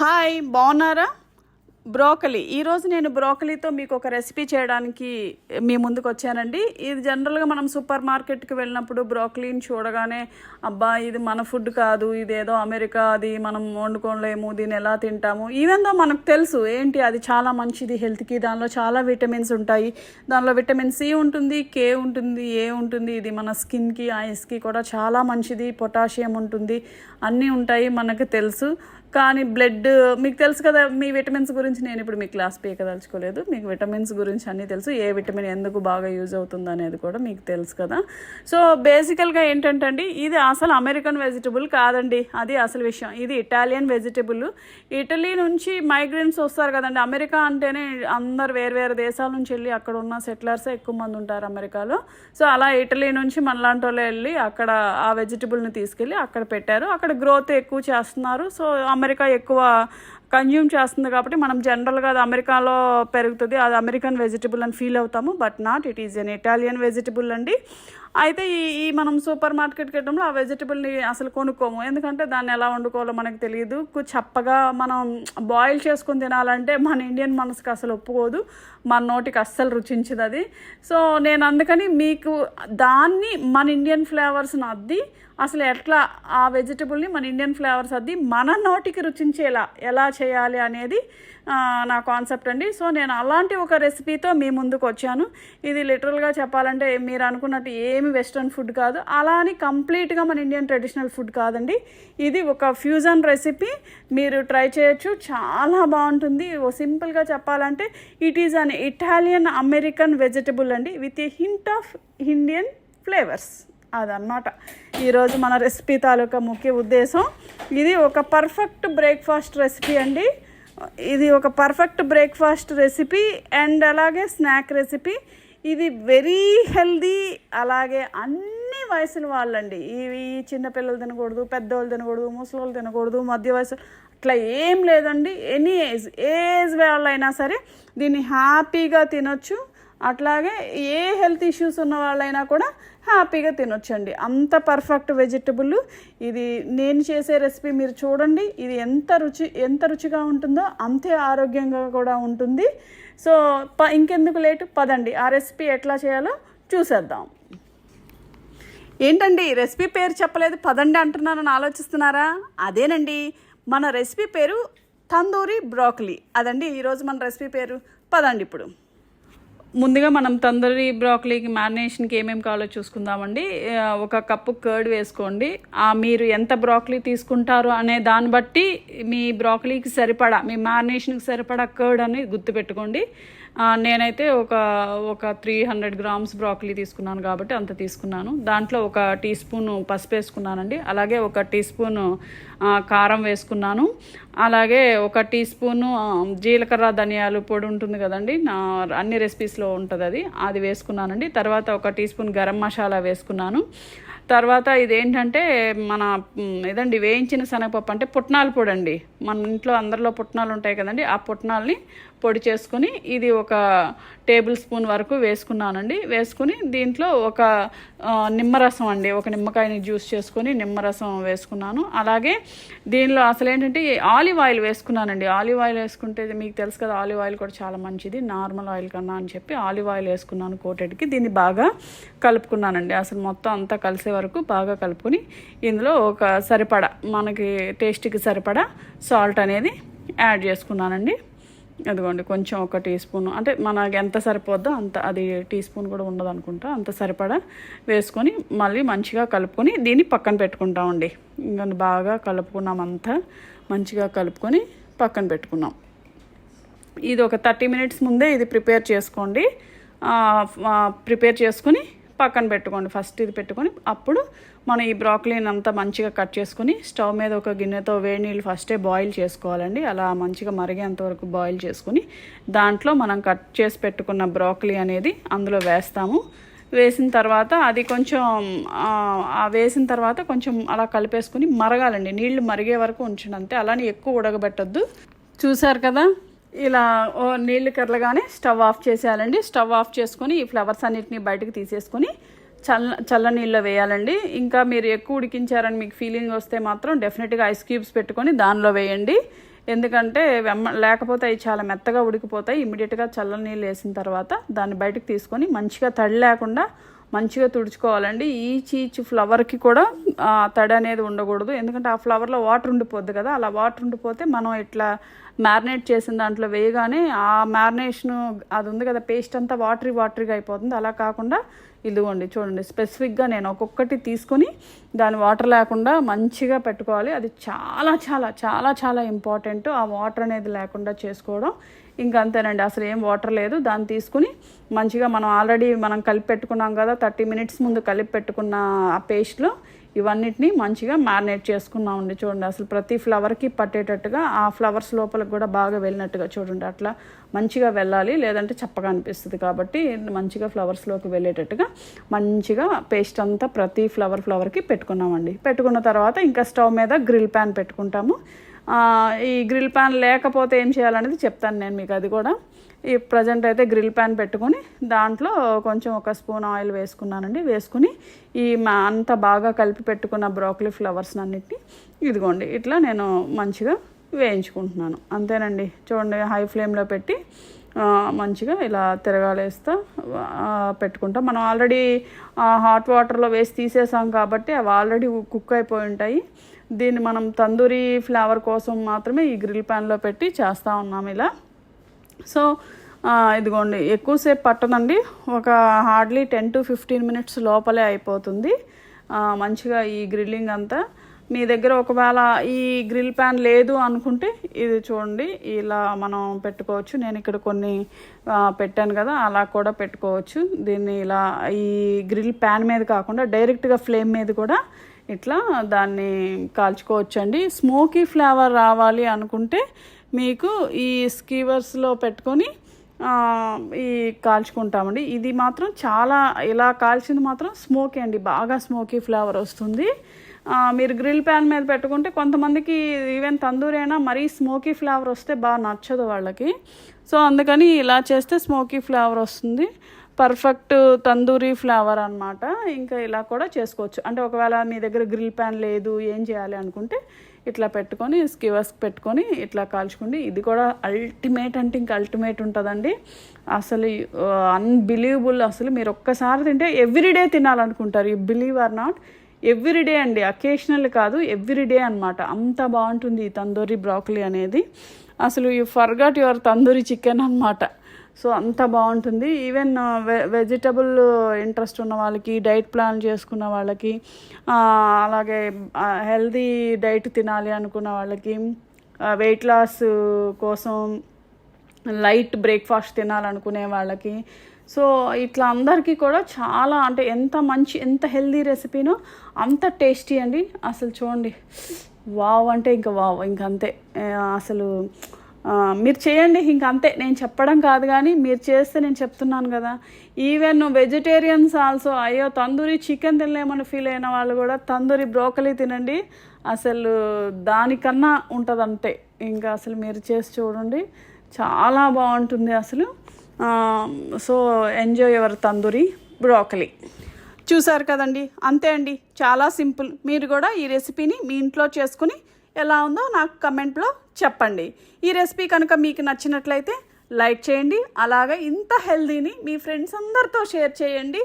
Hi బాగున్నారా? Broccoli. ఈరోజు నేను బ్రోకలీతో మీకు ఒక రెసిపీ చేయడానికి మీ ముందుకు వచ్చానండి. ఇది జనరల్గా మనం సూపర్ మార్కెట్కి వెళ్ళినప్పుడు బ్రోకలీని చూడగానే అబ్బా ఇది మన ఫుడ్ కాదు ఇదేదో అమెరికా అది మనం వండుకోలేము దీన్ని ఎలా తింటాము? ఈవెన్ దో మనకు తెలుసు ఏంటి అది చాలా మంచిది హెల్త్కి దానిలో చాలా విటమిన్స్ ఉంటాయి. దానిలో విటమిన్ సి ఉంటుంది కే ఉంటుంది ఏ ఉంటుంది ఇది మన స్కిన్కి ఐస్కి కూడా చాలా మంచిది పొటాషియం ఉంటుంది అన్నీ ఉంటాయి మనకు తెలుసు. కానీ బ్లడ్ మీకు తెలుసు కదా మీ విటమిన్స్ గురించి నేను ఇప్పుడు మీ క్లాస్ పీకదలుచుకోలేదు మీకు విటమిన్స్ గురించి అన్నీ తెలుసు. ఏ విటమిన్ ఎందుకు బాగా యూజ్ అవుతుంది అనేది కూడా మీకు తెలుసు కదా. సో బేసికల్గా ఏంటంటే అండి ఇది అసలు అమెరికన్ వెజిటబుల్ కాదండి. అది అసలు విషయం. ఇది ఇటాలియన్ వెజిటబుల్. ఇటలీ నుంచి మైగ్రెంట్స్ వస్తారు కదండి. అమెరికా అంటేనే అందరు వేరు వేరు దేశాల నుంచి వెళ్ళి అక్కడ ఉన్న సెటిలర్సే ఎక్కువ మంది ఉంటారు అమెరికాలో. సో అలా ఇటలీ నుంచి మనలాంటి వాళ్ళు వెళ్ళి అక్కడ ఆ వెజిటబుల్ని తీసుకెళ్ళి అక్కడ పెట్టారు. అక్కడ గ్రోత్ ఎక్కువ చేస్తున్నారు. సో అమెరికా ఎక్కువ కన్జ్యూమ్ చేస్తుంది కాబట్టి మనం జనరల్గా అది అమెరికాలో పెరుగుతుంది. అది అమెరికన్ వెజిటబుల్ అని ఫీల్ అవుతాము but not it is an Italian vegetable అండి. అయితే ఈ ఈ మనం సూపర్ మార్కెట్కి వెళ్ళడంలో ఆ వెజిటబుల్ని అసలు కొనుక్కోము. ఎందుకంటే దాన్ని ఎలా వండుకోవాలో మనకు తెలియదు. చప్పగా మనం బాయిల్ చేసుకొని తినాలంటే మన ఇండియన్ మనసుకు అసలు ఒప్పుకోదు. మన నోటికి అస్సలు రుచించదు అది. సో నేను అందుకని మీకు దాన్ని మన ఇండియన్ ఫ్లేవర్స్ని అద్ది అసలు ఎట్లా ఆ వెజిటబుల్ని మన ఇండియన్ ఫ్లేవర్స్ అద్ది మన నోటికి రుచించేలా ఎలా చేయాలి అనేది నా కాన్సెప్ట్ అండి. సో నేను అలాంటి ఒక రెసిపీతో మీ ముందుకు వచ్చాను. ఇది లిటరల్గా చెప్పాలంటే మీరు అనుకున్నట్టు ఏమి వెస్ట్రన్ ఫుడ్ కాదు. అలా అని కంప్లీట్గా మన ఇండియన్ ట్రెడిషనల్ ఫుడ్ కాదండి. ఇది ఒక ఫ్యూజన్ రెసిపీ. మీరు ట్రై చేయొచ్చు. చాలా బాగుంటుంది. ఓ సింపుల్గా చెప్పాలంటే it is an Italian American vegetable అండి. With a hint of Indian flavours. అదన్నమాట. ఈరోజు మన రెసిపీ తాలూకా ముఖ్య ఉద్దేశం. ఇది ఒక పర్ఫెక్ట్ బ్రేక్ఫాస్ట్ రెసిపీ అండి. ఇది ఒక పర్ఫెక్ట్ బ్రేక్ఫాస్ట్ రెసిపీ అండ్ అలాగే స్నాక్ రెసిపీ. ఇది వెరీ హెల్దీ అలాగే అన్ని వయసుల వాళ్ళండి. ఇవి చిన్నపిల్లలు తినకూడదు పెద్దవాళ్ళు తినకూడదు ముసలోళ్ళు తినకూడదు మధ్య వయసు అట్లా ఏం లేదండి. ఎనీ ఏజ్ ఏజ్ వాళ్ళైనా సరే దీన్ని హ్యాపీగా తినొచ్చు. అట్లాగే ఏ హెల్త్ ఇష్యూస్ ఉన్న వాళ్ళైనా కూడా హ్యాపీగా తినొచ్చండి. అంత పర్ఫెక్ట్ వెజిటబుల్. ఇది నేను చేసే రెసిపీ మీరు చూడండి. ఇది ఎంత రుచి ఎంత రుచిగా ఉంటుందో అంతే ఆరోగ్యంగా కూడా ఉంటుంది. సో ప ఇంకెందుకు లేటు? పదండి. ఆ రెసిపీ ఎట్లా చేయాలో చూసేద్దాం. ఏంటండి? రెసిపీ పేరు చెప్పలేదు. పదండి అంటున్నానని ఆలోచిస్తున్నారా? అదేనండి. మన రెసిపీ పేరు తందూరి బ్రోకలీ. అదండి ఈరోజు మన రెసిపీ పేరు. పదండి ఇప్పుడు. ముందుగా మనం తందూరి బ్రాకలీకి మ్యారినేషన్కి ఏమేమి కావాలో చూసుకుందామండి. ఒక కప్పు కర్డ్ వేసుకోండి. మీరు ఎంత బ్రాకలీ తీసుకుంటారు అనే దాన్ని బట్టి మీ బ్రాకలీకి సరిపడా మీ మ్యారినేషన్కి సరిపడా కర్డ్ అని గుర్తుపెట్టుకోండి. నేనైతే ఒక ఒక త్రీ హండ్రెడ్ గ్రామ్స్ బ్రాకలీ తీసుకున్నాను కాబట్టి అంత తీసుకున్నాను. దాంట్లో ఒక టీ స్పూన్ పసుపు వేసుకున్నానండి. అలాగే ఒక టీ స్పూన్ కారం వేసుకున్నాను. అలాగే ఒక టీ స్పూను జీలకర్ర ధనియాలు పొడి ఉంటుంది కదండి నా అన్ని రెసిపీస్లో ఉంటుంది అది. అది వేసుకున్నానండి. తర్వాత ఒక టీ స్పూన్ గరం మసాలా వేసుకున్నాను. తర్వాత ఇదేంటంటే మన ఏదండి ఇదండి వేయించిన శనగపప్పు అంటే పుట్నాల పొడి అండి మన ఇంట్లో అందరిలో పుట్నాలు ఉంటాయి కదండి ఆ పుట్నాల్ని పొడి చేసుకుని ఇది ఒక టేబుల్ స్పూన్ వరకు వేసుకున్నానండి. వేసుకుని దీంట్లో ఒక నిమ్మరసం అండి ఒక నిమ్మకాయని జ్యూస్ చేసుకొని నిమ్మరసం వేసుకున్నాను. అలాగే దీనిలో అసలు ఏంటంటే ఆలివ్ ఆయిల్ వేసుకున్నానండి. ఆలివ్ ఆయిల్ వేసుకుంటే ఇది మీకు తెలుసు కదా ఆలివ్ ఆయిల్ కూడా చాలా మంచిది. నార్మల్ ఆయిల్ కన్నా అని చెప్పి ఆలివ్ ఆయిల్ వేసుకున్నాను కోటెడ్కి. దీన్ని బాగా కలుపుకున్నానండి. అసలు మొత్తం అంతా కలిసే వరకు బాగా కలుపుకొని ఇందులో ఒక సరిపడా మనకి టేస్ట్కి సరిపడా సాల్ట్ అనేది యాడ్ చేసుకున్నానండి. అదిగోండి కొంచెం ఒక టీ స్పూన్ అంటే మనకి ఎంత సరిపోద్దో అంత అది టీ స్పూన్ కూడా ఉండదు అనుకుంటా అంత సరిపడా వేసుకొని మళ్ళీ మంచిగా కలుపుకొని దీన్ని పక్కన పెట్టుకుంటామండి. ఇంకా బాగా కలుపుకున్నాం అంతా మంచిగా కలుపుకొని పక్కన పెట్టుకున్నాం. ఇది ఒక థర్టీ మినిట్స్ ముందే ఇది ప్రిపేర్ చేసుకోండి. ప్రిపేర్ చేసుకుని పక్కన పెట్టుకోండి. ఫస్ట్ ఇది పెట్టుకొని అప్పుడు మనం ఈ బ్రాకలీని అంతా మంచిగా కట్ చేసుకుని స్టవ్ మీద ఒక గిన్నెతో వేడి నీళ్ళు ఫస్టే బాయిల్ చేసుకోవాలండి. అలా మంచిగా మరిగేంత వరకు బాయిల్ చేసుకుని దాంట్లో మనం కట్ చేసి పెట్టుకున్న బ్రాకలీ అనేది అందులో వేస్తాము. వేసిన తర్వాత అది కొంచెం ఆ, వేసిన తర్వాత కొంచెం అలా కలిపేసుకుని మరగాలండి. నీళ్ళు మరిగే వరకు ఉంచండి అంతే అలానే ఎక్కువ ఉడకబెట్టద్దు. చూసారు కదా? ఇలా ఓ నీళ్ళు కర్రగానే స్టవ్ ఆఫ్ చేసేయాలండి. స్టవ్ ఆఫ్ చేసుకొని ఈ ఫ్లవర్స్ అన్నిటిని బయటకు తీసేసుకొని చల్ల చల్ల నీళ్ళలో వేయాలండి. ఇంకా మీరు ఎక్కువ ఉడికించారని మీకు ఫీలింగ్ వస్తే మాత్రం డెఫినెట్గా ఐస్ క్యూబ్స్ పెట్టుకొని దానిలో వేయండి. ఎందుకంటే వెమ్మ లేకపోతే అవి చాలా మెత్తగా ఉడికిపోతాయి. ఇమీడియట్గా చల్ల నీళ్ళు వేసిన తర్వాత దాన్ని బయటకు తీసుకొని మంచిగా తడి లేకుండా మంచిగా తుడుచుకోవాలండి. ఈచ్ ఈచ్ ఫ్లవర్కి కూడా తడి అనేది ఉండకూడదు. ఎందుకంటే ఆ ఫ్లవర్లో వాటర్ ఉండిపోద్ది కదా. అలా వాటర్ ఉండిపోతే మనం ఇట్లా మ్యారినేట్ చేసిన దాంట్లో వేయగానే ఆ మ్యారినేషన్ అది ఉంది కదా పేస్ట్ అంతా వాటరీ వాటరీగా అయిపోతుంది. అలా కాకుండా ఇదిగోండి చూడండి స్పెసిఫిక్గా నేను ఒక్కొక్కటి తీసుకొని దాని వాటర్ లేకుండా మంచిగా పెట్టుకోవాలి. అది చాలా చాలా చాలా చాలా ఇంపార్టెంట్ ఆ వాటర్ అనేది లేకుండా చేసుకోవడం ఇంకా అంతేనండి. అసలు ఏం వాటర్ లేదు. దాన్ని తీసుకుని మంచిగా మనం ఆల్రెడీ మనం కలిపి పెట్టుకున్నాం కదా థర్టీ మినిట్స్ ముందు కలిపి పెట్టుకున్న ఆ పేస్ట్లో ఇవన్నిటిని మంచిగా మ్యారినేట్ చేసుకున్నామండి చూడండి. అసలు ప్రతి ఫ్లవర్కి పట్టేటట్టుగా ఆ ఫ్లవర్స్ లోపలికి కూడా బాగా వెళ్ళినట్టుగా చూడండి. అట్లా మంచిగా వెళ్ళాలి. లేదంటే చప్పగా అనిపిస్తుంది కాబట్టి మంచిగా ఫ్లవర్స్లోకి వెళ్ళేటట్టుగా మంచిగా పేస్ట్ అంతా ప్రతి ఫ్లవర్ ఫ్లవర్కి పెట్టుకున్నామండి. పెట్టుకున్న తర్వాత ఇంకా స్టవ్ మీద గ్రిల్ ప్యాన్ పెట్టుకుంటాము. ఈ గ్రిల్ ప్యాన్ లేకపోతే ఏం చేయాలనేది చెప్తాను నేను మీకు అది కూడా. ఈ ప్రజెంట్ అయితే గ్రిల్ ప్యాన్ పెట్టుకొని దాంట్లో కొంచెం ఒక స్పూన్ ఆయిల్ వేసుకున్నానండి. వేసుకుని ఈ మా అంత బాగా కలిపి పెట్టుకున్న బ్రోకలీ ఫ్లవర్స్ అన్నిటిని ఇదిగోండి ఇట్లా నేను మంచిగా వేయించుకుంటున్నాను. అంతేనండి. చూడండి హై ఫ్లేమ్లో పెట్టి మంచిగా ఇలా తిరగాలేస్తా పెట్టుకుంటాం. మనం ఆల్రెడీ హాట్ వాటర్లో వేసి తీసేసాం కాబట్టి అవి ఆల్రెడీ కుక్ అయిపోయి ఉంటాయి. దీన్ని మనం తందూరి ఫ్లేవర్ కోసం మాత్రమే ఈ గ్రిల్ ప్యాన్లో పెట్టి చేస్తూ ఉన్నాం ఇలా. సో ఇదిగోండి ఎక్కువసేపు పట్టదండి. ఒక hardly ten to fifteen minutes లోపలే అయిపోతుంది. మంచిగా ఈ గ్రిల్లింగ్ అంతా. మీ దగ్గర ఒకవేళ ఈ గ్రిల్ ప్యాన్ లేదు అనుకుంటే ఇది చూడండి ఇలా మనం పెట్టుకోవచ్చు. నేను ఇక్కడ కొన్ని పెట్టాను కదా అలా కూడా పెట్టుకోవచ్చు. దీన్ని ఇలా ఈ గ్రిల్ ప్యాన్ మీద కాకుండా డైరెక్ట్గా ఫ్లేమ్ మీద కూడా ఇట్లా దాన్ని కాల్చుకోవచ్చండి. స్మోకీ ఫ్లేవర్ రావాలి అనుకుంటే మీకు ఈ స్కీవర్స్లో పెట్టుకొని ఈ కాల్చుకుంటామండి. ఇది మాత్రం చాలా ఇలా కాల్చింది మాత్రం స్మోకీ అండి. బాగా స్మోకీ ఫ్లేవర్ వస్తుంది. మీరు గ్రిల్ ప్యాన్ మీద పెట్టుకుంటే కొంతమందికి ఈవెన్ తందూరి అయినా మరీ స్మోకీ ఫ్లేవర్ వస్తే బాగా నచ్చదు వాళ్ళకి. సో అందుకని ఇలా చేస్తే స్మోకీ ఫ్లేవర్ వస్తుంది. పర్ఫెక్ట్ తందూరి ఫ్లేవర్ అనమాట ఇంకా ఇలా కూడా చేసుకోవచ్చు. అంటే ఒకవేళ మీ దగ్గర గ్రిల్ ప్యాన్ లేదు ఏం చేయాలి అనుకుంటే ఇట్లా పెట్టుకొని స్కివర్స్ పెట్టుకొని ఇట్లా కాల్చుకోండి. ఇది కూడా అల్టిమేట్ అంటే ఇంకా అల్టిమేట్ ఉంటుందండి. అసలు అన్బిలీవబుల్ అసలు. మీరు ఒక్కసారి తింటే everyday తినాలనుకుంటారు. You believe or not everyday అండి. అకేషనల్ కాదు ఎవ్రీడే అనమాట అంత బాగుంటుంది ఈ తందూరి బ్రాకలీ అనేది. అసలు you forgot your tandoori chicken అన్నమాట. సో అంత బాగుంటుంది. ఈవెన్ వె వెజిటబుల్ ఇంట్రెస్ట్ ఉన్న వాళ్ళకి డైట్ ప్లాన్ చేసుకున్న వాళ్ళకి అలాగే హెల్దీ డైట్ తినాలి అనుకున్న వాళ్ళకి వెయిట్ లాస్ కోసం లైట్ బ్రేక్ఫాస్ట్ తినాలనుకునే వాళ్ళకి. సో ఇట్లా అందరికీ కూడా చాలా అంటే ఎంత మంచి ఎంత హెల్దీ రెసిపీనో అంత టేస్టీ అండి. అసలు చూడండి. వావ్ అంటే ఇంకా వావ్ ఇంక అంతే అసలు మీరు చేయండి ఇంక అంతే. నేను చెప్పడం కాదు కానీ మీరు చేస్తే నేను చెప్తున్నాను కదా. ఈవెన్ వెజిటేరియన్స్ ఆల్సో అయ్యో తందూరి చికెన్ తినలేమని ఫీల్ అయిన వాళ్ళు కూడా తందూరి బ్రోకలీ తినండి. అసలు దానికన్నా ఉంటుంది అంతే ఇంకా అసలు మీరు చేసి చూడండి. చాలా బాగుంటుంది అసలు. So enjoy your tandoori broccoli చూసారు కదండి? అంతే అండి. చాలా సింపుల్. మీరు కూడా ఈ రెసిపీని మీ ఇంట్లో చేసుకుని ఎలా ఉందో నాకు కమెంట్లో చెప్పండి. ఈ రెసిపీ కనుక మీకు నచ్చినట్లయితే లైక్ చేయండి. అలాగే ఇంత హెల్దీని మీ ఫ్రెండ్స్ అందరితో షేర్ చేయండి.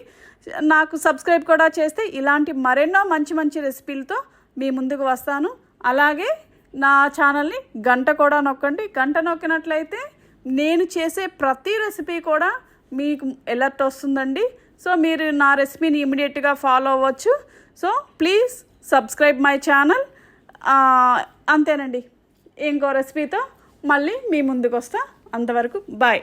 నాకు సబ్స్క్రైబ్ కూడా చేస్తే ఇలాంటి మరెన్నో మంచి మంచి రెసిపీలతో మీ ముందుకు వస్తాను. అలాగే నా ఛానల్ని గంట కూడా నొక్కండి. గంట నొక్కినట్లయితే నేను చేసే ప్రతి రెసిపీ కూడా మీకు ఎలర్ట్ వస్తుందండి. సో మీరు నా రెసిపీని ఇమీడియట్గా ఫాలో అవ్వచ్చు. So please subscribe my channel అంతేనండి. ఇంకో రెసిపీతో మళ్ళీ మీ ముందుకు వస్తా అంతవరకు బాయ్.